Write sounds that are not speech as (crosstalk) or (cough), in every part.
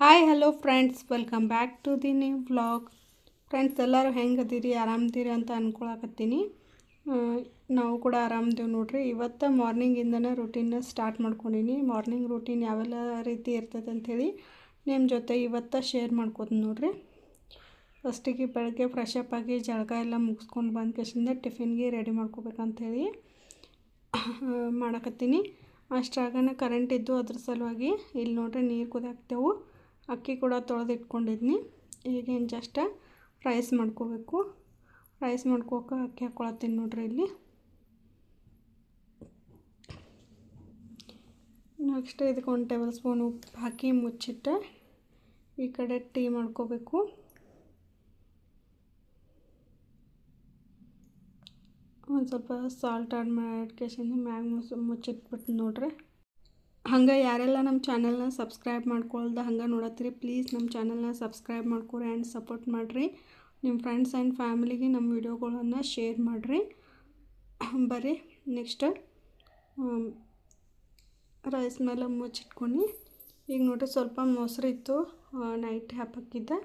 Hi hello friends welcome back to the new vlog friends ಎಲ್ಲರೂ ಹೆಂಗೆ ಅದೀರಿ ಆರಾಮದಿರಿ ಅಂತ ಅಂದ್ಕೊಳಕತ್ತೀನಿ ನಾವು ಕೂಡ ಆರಾಮದೇವು ನೋಡ್ರಿ. ಇವತ್ತು ಮಾರ್ನಿಂಗಿಂದನೇ ರುಟೀನ್ನ ಸ್ಟಾರ್ಟ್ ಮಾಡ್ಕೊಂಡೀನಿ. ಮಾರ್ನಿಂಗ್ ರೂಟೀನ್ ಯಾವೆಲ್ಲ ರೀತಿ ಇರ್ತೈತೆ ಅಂಥೇಳಿ ನಿಮ್ಮ ಜೊತೆ ಇವತ್ತು ಶೇರ್ ಮಾಡ್ಕೋತೀನಿ ನೋಡ್ರಿ. ಫಸ್ಟಿಗೆ ಬೆಳಗ್ಗೆ ಫ್ರೆಶ್ ಅಪ್ ಆಗಿ ಜಳಕ ಎಲ್ಲ ಮುಗಿಸ್ಕೊಂಡು ಬಂದ ಕೇಸಿಂದ ಟಿಫಿನ್ಗೆ ರೆಡಿ ಮಾಡ್ಕೋಬೇಕಂಥೇಳಿ ಮಾಡಕತ್ತೀನಿ. ಅಷ್ಟಾಗನ ಕರೆಂಟ್ ಇದ್ದು ಅದ್ರ ಸಲುವಾಗಿ ಇಲ್ಲಿ ನೋಡ್ರಿ ನೀರು ಕುದಿಯಾಕ್ತೇವು. ಅಕ್ಕಿ ಕೂಡ ತೊಳೆದಿಟ್ಕೊಂಡಿದ್ನಿ. ಈಗೇನು ಜಸ್ಟ್ ರೈಸ್ ಮಾಡ್ಕೋಬೇಕು. ರೈಸ್ ಮಾಡ್ಕೋಕ ಅಕ್ಕಿ ಹಾಕ್ಕೊಳತ್ತೀನಿ ನೋಡ್ರಿ ಇಲ್ಲಿ. ನೆಕ್ಸ್ಟ್ ಇದಕ್ಕೆ ಒಂದು ಟೇಬಲ್ ಸ್ಪೂನ್ ಉಪ್ಪು ಹಾಕಿ ಮುಚ್ಚಿಟ್ಟೆ ಈ ಕಡೆ ಟೀ ಮಾಡ್ಕೋಬೇಕು. ಒಂದು ಸ್ವಲ್ಪ ಸಾಲ್ಟ್ ಆ್ಯಡ್ ಮಾಡ್ಕೇಸಿಂದ ಮ್ಯಾಗ ಮುಸ್ ಮುಚ್ಚಿಟ್ಬಿಟ್ಟು ನೋಡ್ರಿ. ಹಂಗೆ ಯಾರೆಲ್ಲ ನಮ್ಮ ಚಾನಲ್ನ ಸಬ್ಸ್ಕ್ರೈಬ್ ಮಾಡ್ಕೊಳ್ದ ಹಂಗೆ ನೋಡತ್ತೀರಿ ಪ್ಲೀಸ್ ನಮ್ಮ ಚಾನಲ್ನ ಸಬ್ಸ್ಕ್ರೈಬ್ ಮಾಡ್ಕೊರಿ ಆ್ಯಂಡ್ ಸಪೋರ್ಟ್ ಮಾಡಿರಿ. ನಿಮ್ಮ ಫ್ರೆಂಡ್ಸ್ ಆ್ಯಂಡ್ ಫ್ಯಾಮಿಲಿಗೆ ನಮ್ಮ ವಿಡಿಯೋಗಳನ್ನು ಶೇರ್ ಮಾಡಿರಿ. (clears throat) ಬರ್ರಿ ನೆಕ್ಸ್ಟ್ ರೈಸ್ ಮೇಲೆ ಮುಚ್ಚಿಟ್ಕೊಂಡು ಈಗ ನೋಡ್ರಿ ಸ್ವಲ್ಪ ಮೊಸರು ಇತ್ತು ನೈಟ್ ಹ್ಯಾಪಕ್ಕಿದ್ದೆ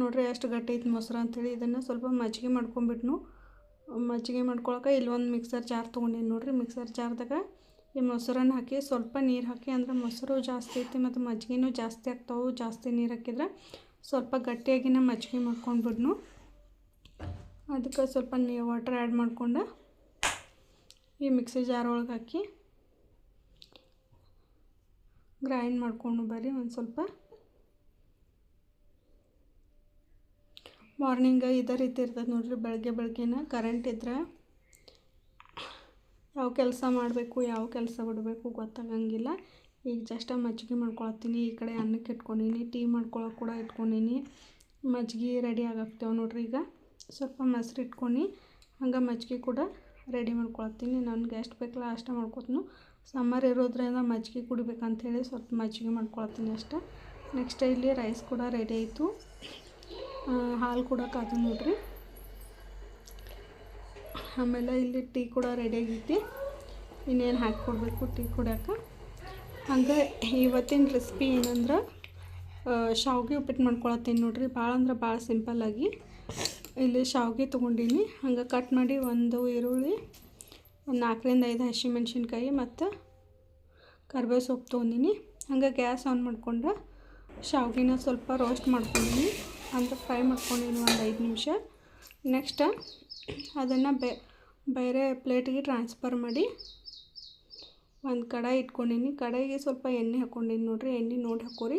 ನೋಡ್ರಿ ಎಷ್ಟು ಗಟ್ಟಿ ಐತೆ ಮೊಸರು ಅಂಥೇಳಿ ಇದನ್ನು ಸ್ವಲ್ಪ ಮಜ್ಜಿಗೆ ಮಾಡ್ಕೊಂಬಿಟ್ನು. ಮಜ್ಜಿಗೆ ಮಾಡ್ಕೊಳಕ್ಕೆ ಇಲ್ಲೊಂದು ಮಿಕ್ಸರ್ ಜಾರ್ ತಗೊಂಡೆ ನೋಡ್ರಿ ಮಿಕ್ಸರ್ ಜಾರ್ದಾಗ ಈ ಮೊಸರನ್ನು ಹಾಕಿ ಸ್ವಲ್ಪ ನೀರು ಹಾಕಿ, ಅಂದ್ರೆ ಮೊಸರು ಜಾಸ್ತಿ ಐತಿ ಮತ್ತು ಮಜ್ಜಿಗೆನೂ ಜಾಸ್ತಿ ಆಗ್ತಾವೆ, ಜಾಸ್ತಿ ನೀರು ಹಾಕಿದ್ರೆ ಸ್ವಲ್ಪ ಗಟ್ಟಿಯಾಗಿನ ಮಜ್ಜಿಗೆ ಮಾಡ್ಕೊಂಡ್ಬಿಡ್ನು. ಅದಕ್ಕೆ ಸ್ವಲ್ಪ ನೀ ವಾಟರ್ ಆ್ಯಡ್ ಮಾಡಿಕೊಂಡು ಈ ಮಿಕ್ಸಿ ಜಾರ್ ಒಳಗೆ ಹಾಕಿ ಗ್ರೈಂಡ್ ಮಾಡ್ಕೊಂಡು ಬರ್ರಿ ಒಂದು ಸ್ವಲ್ಪ. ಮಾರ್ನಿಂಗ್ ಇದೇ ರೀತಿ ಇರ್ತದೆ ನೋಡಿರಿ ಬೆಳಗ್ಗೆ ಬೆಳಗ್ಗೆನ ಕರೆಂಟ್ ಇದ್ರೆ. ಯಾವ ಕೆಲಸ ಮಾಡಬೇಕು, ಯಾವ ಕೆಲಸ ಬಿಡಬೇಕು ಗೊತ್ತಾಗಂಗಿಲ್ಲ. ಈಗ ಜಸ್ಟ್ ಮಜ್ಜಿಗೆ ಮಾಡ್ಕೊಳತ್ತೀನಿ, ಈ ಕಡೆ ಅನ್ನಕ್ಕೆ ಇಟ್ಕೊಂಡೀನಿ, ಟೀ ಮಾಡ್ಕೊಳಕ್ಕೆ ಕೂಡ ಇಟ್ಕೊಂಡೀನಿ. ಮಜ್ಜಿಗೆ ರೆಡಿ ಆಗಾಕ್ತೇವೆ ನೋಡ್ರಿ ಈಗ. ಸ್ವಲ್ಪ ಮೊಸರು ಇಟ್ಕೊಂಡು ಹಂಗೆ ಮಜ್ಜಿಗೆ ಕೂಡ ರೆಡಿ ಮಾಡ್ಕೊಳತ್ತೀನಿ. ನನಗೆ ಎಷ್ಟು ಬೇಕಲ್ಲ ಅಷ್ಟೇ ಮಾಡ್ಕೊತೀನಿ. ಸಮ್ಮರ್ ಇರೋದ್ರಿಂದ ಮಜ್ಜಿಗೆ ಕುಡಿಬೇಕಂಥೇಳಿ ಸ್ವಲ್ಪ ಮಜ್ಜಿಗೆ ಮಾಡ್ಕೊಳತ್ತೀನಿ ಅಷ್ಟೇ. ನೆಕ್ಸ್ಟ್ ಇಲ್ಲಿ ರೈಸ್ ಕೂಡ ರೆಡಿ ಆಯಿತು. ಹಾಲು ಕೂಡ ಕಾದು ನೋಡ್ರಿ. ಆಮೇಲೆ ಇಲ್ಲಿ ಟೀ ಕೂಡ ರೆಡಿ ಆಗೈತಿ. ಇನ್ನೇನು ಹಾಕ್ಕೊಡ್ಬೇಕು ಟೀ ಕುಡಿಯೋಕೆ. ಹಂಗೆ ಇವತ್ತಿನ ರೆಸಿಪಿ ಏನಂದ್ರೆ ಶಾವ್ಗೆ ಉಪ್ಪಿಟ್ಟು ಮಾಡ್ಕೊಳತ್ತೀನಿ ನೋಡ್ರಿ. ಭಾಳ ಅಂದ್ರೆ ಭಾಳ ಸಿಂಪಲ್ಲಾಗಿ ಇಲ್ಲಿ ಶಾವ್ಗೆ ತೊಗೊಂಡೀನಿ. ಹಂಗೆ ಕಟ್ ಮಾಡಿ ಒಂದು ಈರುಳ್ಳಿ, ಒಂದು ನಾಲ್ಕರಿಂದ ಐದು ಹಸಿಮೆಣ್ಸಿನ್ಕಾಯಿ ಮತ್ತು ಕರ್ಬೇವು ಸೊಪ್ಪು ತೊಗೊಂಡಿನಿ. ಹಂಗೆ ಗ್ಯಾಸ್ ಆನ್ ಮಾಡಿಕೊಂಡ್ರೆ ಶಾವ್ಗೆನ ಸ್ವಲ್ಪ ರೋಸ್ಟ್ ಮಾಡ್ಕೊಂಡೀನಿ. ಅಂದರೆ ಫ್ರೈ ಮಾಡ್ಕೊಂಡಿನಿ ಒಂದು ಐದು ನಿಮಿಷ. ನೆಕ್ಸ್ಟ್ ಅದನ್ನು ಬೆ, ಬೇರೆ ಪ್ಲೇಟಿಗೆ ಟ್ರಾನ್ಸ್ಫರ್ ಮಾಡಿ ಒಂದು ಕಡಾಯಿ ಇಟ್ಕೊಂಡೀನಿ. ಕಡಾಯಿಗೆ ಸ್ವಲ್ಪ ಎಣ್ಣೆ ಹಾಕ್ಕೊಂಡೀನಿ ನೋಡಿರಿ. ಎಣ್ಣೆ ನೋಡಿ ಹಾಕೋರಿ.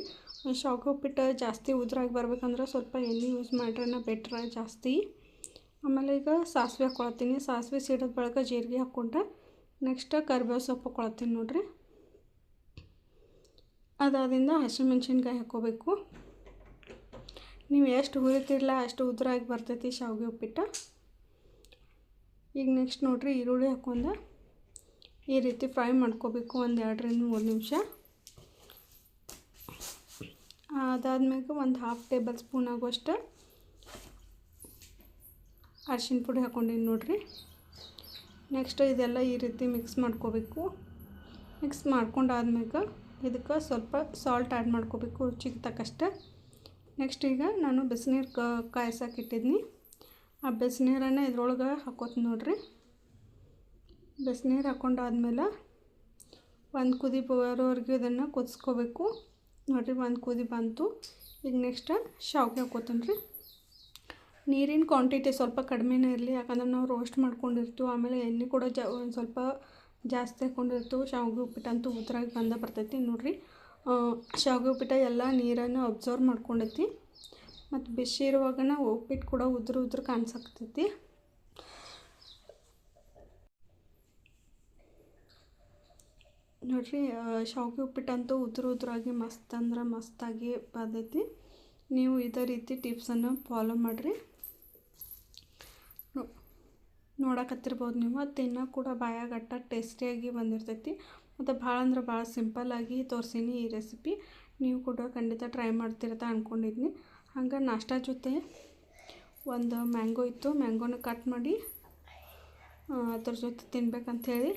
ಶಾವಿಗೆ ಉಪ್ಪಿಟ್ಟು ಜಾಸ್ತಿ ಉದ್ರಾಗಿ ಬರ್ಬೇಕಂದ್ರೆ ಸ್ವಲ್ಪ ಎಣ್ಣೆ ಯೂಸ್ ಮಾಡ್ರೆ ಬೆಟ್ರ ಜಾಸ್ತಿ. ಆಮೇಲೆ ಈಗ ಸಾಸಿವೆ ಹಾಕ್ಕೊಳತ್ತೀನಿ ಸಾಸಿವೆ ಸಿಡಿದ ಬಳಿಕ ಜೀರಿಗೆ ಹಾಕ್ಕೊಂಡ್ರೆ ನೆಕ್ಸ್ಟ್ ಕರಿಬೇವು ಸೊಪ್ಪು ಹಾಕ್ಕೊಳತ್ತೀನಿ ನೋಡಿರಿ. ಅದಾದಿಂದ ಹಸಿಮೆಣ್ಸಿನ್ಕಾಯಿ ಹಾಕ್ಕೋಬೇಕು ನೀವು ಎಷ್ಟು ಹುರಿತಿರಲ್ಲ ಅಷ್ಟು ಉದ್ರಾಗಿ ಬರ್ತೈತಿ ಶಾವಿಗೆ ಉಪ್ಪಿಟ್ಟು. ಈಗ ನೆಕ್ಸ್ಟ್ ನೋಡ್ರಿ ಈರುಳ್ಳಿ ಹಾಕೊಂಡು ಈ ರೀತಿ ಫ್ರೈ ಮಾಡ್ಕೋಬೇಕು ಒಂದು ಎರಡರಿಂದ ಮೂರು ನಿಮಿಷ. ಅದಾದ್ಮೇಲೆ ಒಂದು ಹಾಫ್ ಟೇಬಲ್ ಸ್ಪೂನ್ ಆಗುವಷ್ಟು ಅರ್ಶಿನ ಪುಡಿ ಹಾಕ್ಕೊಂಡಿನಿ ನೋಡಿರಿ. ನೆಕ್ಸ್ಟ್ ಇದೆಲ್ಲ ಈ ರೀತಿ ಮಿಕ್ಸ್ ಮಾಡ್ಕೋಬೇಕು. ಮಿಕ್ಸ್ ಮಾಡ್ಕೊಂಡಾದ್ಮೇಲೆ ಇದಕ್ಕೆ ಸ್ವಲ್ಪ ಸಾಲ್ಟ್ ಆ್ಯಡ್ ಮಾಡ್ಕೋಬೇಕು ರುಚಿಗೆ ತಕ್ಕಷ್ಟು. ನೆಕ್ಸ್ಟ್ ಈಗ ನಾನು ಬಿಸಿನೀರು ಕ ಕಾಯ್ಸಕ್ಕೆ ಇಟ್ಟಿದ್ನಿ. ಆ ಬಿಸಿನೀರನ್ನು ಇದ್ರೊಳಗೆ ಹಾಕೋತೀನಿ ನೋಡ್ರಿ. ಬಿಸಿನೀರು ಹಾಕೊಂಡಾದ್ಮೇಲೆ ಒಂದು ಕುದಿ ಬರೋವರೆಗೂ ಇದನ್ನು ಕುದಿಸ್ಕೋಬೇಕು. ನೋಡಿರಿ ಒಂದು ಕುದಿ ಬಂತು. ಈಗ ನೆಕ್ಸ್ಟ್ ಶಾವಿಗೆ ಹಾಕೋತೀನಿ ರೀ ನೀರಿನ ಕ್ವಾಂಟಿಟಿ ಸ್ವಲ್ಪ ಕಡಿಮೆನೇ ಇರಲಿ, ಯಾಕಂದ್ರೆ ನಾವು ರೋಸ್ಟ್ ಮಾಡ್ಕೊಂಡಿರ್ತೀವಿ, ಆಮೇಲೆ ಎಣ್ಣೆ ಕೂಡ ಜ, ಒಂದು ಸ್ವಲ್ಪ ಜಾಸ್ತಿ ಹಾಕೊಂಡಿರ್ತೀವಿ, ಶಾವಿಗೆ ಉಪ್ಪಿಟ್ಟು ಅಂತೂ ಉದ್ರಾಗಿ ಬಂದ ಬರ್ತೈತಿ ನೋಡಿರಿ. ಶಾವಿಗೆ ಉಪ್ಪಿಟ್ಟ ಎಲ್ಲ ನೀರನ್ನು ಅಬ್ಸರ್ವ್ ಮಾಡ್ಕೊಂಡೈತಿ. ಮತ್ತು ಬಿಸಿ ಇರುವಾಗನ ಉಪ್ಪಿಟ್ಟು ಕೂಡ ಉದ್ರ ಉದ್ರ ಕಾಣಿಸಕ್ತೈತಿ. ನೋಡಿರಿ ಶಾವಿಗೆ ಉಪ್ಪಿಟ್ಟಂತೂ ಉದ್ರ ಉದ್ರಾಗಿ ಮಸ್ತ್ ಅಂದ್ರೆ ಮಸ್ತಾಗಿ ಬಂದೈತಿ ನೀವು ಇದೇ ರೀತಿ ಟಿಪ್ಸನ್ನು ಫಾಲೋ ಮಾಡಿರಿ. ನೋಡಕತ್ತಿರ್ಬೋದು ನೀವು ತಿನ್ನೋ ಕೂಡ ಬಾಯಾಗಟ್ಟ ಟೇಸ್ಟಿಯಾಗಿ ಬಂದಿರ್ತೈತಿ. ಮತ್ತು ಭಾಳ ಅಂದ್ರೆ ಭಾಳ ಸಿಂಪಲ್ಲಾಗಿ ತೋರಿಸೀನಿ ಈ ರೆಸಿಪಿ ನೀವು ಕೂಡ ಖಂಡಿತ ಟ್ರೈ ಮಾಡ್ತಿರತ್ತ ಅಂದ್ಕೊಂಡಿದ್ನಿ ಹಂಗೆ ನಾಷ್ಟ ಜೊತೆ ಒಂದು ಮ್ಯಾಂಗೋ ಇತ್ತು, ಮ್ಯಾಂಗೋನ ಕಟ್ ಮಾಡಿ ಅದ್ರ ಜೊತೆ ತಿನ್ಬೇಕಂಥೇಳಿ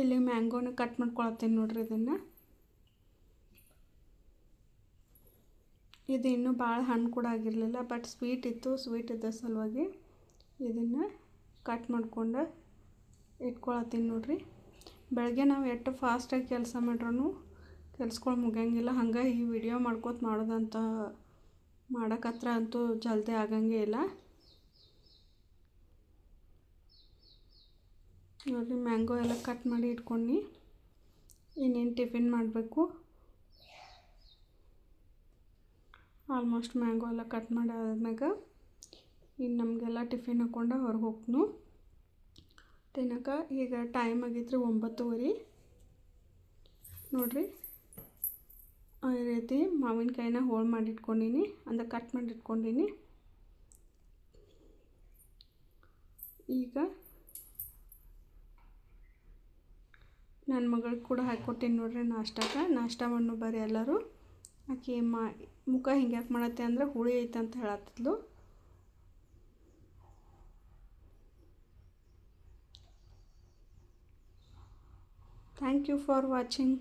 ಇಲ್ಲಿ ಮ್ಯಾಂಗೋನ ಕಟ್ ಮಾಡ್ಕೊಳತ್ತೀನಿ ನೋಡ್ರಿ ಇದನ್ನು. ಇದು ಇನ್ನೂ ಭಾಳ ಹಣ್ಣು ಕೂಡ ಆಗಿರಲಿಲ್ಲ ಬಟ್ ಸ್ವೀಟ್ ಇತ್ತು ಸ್ವೀಟ್ ಇದ್ದ ಸಲುವಾಗಿ ಇದನ್ನು ಕಟ್ ಮಾಡ್ಕೊಂಡು ಇಟ್ಕೊಳತ್ತೀನಿ ನೋಡ್ರಿ. ಬೆಳಗ್ಗೆ ನಾವು ಎಷ್ಟು ಫಾಸ್ಟಾಗಿ ಕೆಲಸ ಮಾಡ್ರೂ ಕೆಲ್ಸಗಳು ಮುಗಿಯಂಗಿಲ್ಲ ಹಂಗೆ ಈ ವಿಡಿಯೋ ಮಾಡ್ಕೋತ ಮಾಡೋದಂತ ಮಾಡೋಕತ್ರ ಅಂತೂ ಜಲ್ದಿ ಆಗಂಗೇ ಇಲ್ಲ. ನೋಡಿರಿ ಮ್ಯಾಂಗೋ ಎಲ್ಲ ಕಟ್ ಮಾಡಿ ಇಟ್ಕೊಂಡು ಇನ್ನೇನು ಟಿಫಿನ್ ಮಾಡಬೇಕು? ಆಲ್ಮೋಸ್ಟ್ ಮ್ಯಾಂಗೋ ಎಲ್ಲ ಕಟ್ ಮಾಡಿ ಆದ್ಮ್ಯಾಗ ಇನ್ನು ನಮಗೆಲ್ಲ ಟಿಫಿನ್ ಹಾಕ್ಕೊಂಡು ಹೊರಗೆ ಹೋಗ್ನು ತಿನ್ನಕ್ಕೆ ಈಗ ಟೈಮ್ ಆಗಿದ್ರೆ ಒಂಬತ್ತುವರೆ. ನೋಡಿರಿ. ಈ ರೀತಿ ಮಾವಿನಕಾಯಿನ ಹೋಳು ಮಾಡಿ ಅಂದರೆ ಕಟ್ ಮಾಡಿ ಇಟ್ಕೊಂಡೀನಿ ಈಗ ನನ್ನ ಮಗಳಿಗೆ ಕೂಡ ಹಾಕ್ಕೊಟ್ಟೀನಿ ನೋಡ್ರಿ ನಾಷ್ಟಕ್ಕೆ. ನಾಷ್ಟ ಮಣ್ಣು ಬರ್ರಿ ಎಲ್ಲರೂ. ಆಕೆ ಮಾ, ಮುಖ ಹಿಂಗೆ ಯಾಕೆ ಮಾಡತ್ತೆ ಅಂದ್ರೆ ಹುಳಿ ಐತೆ ಅಂತ ಹೇಳತ್ತಿದ್ಲು ಥ್ಯಾಂಕ್ ಯು ಫಾರ್ ವಾಚಿಂಗ್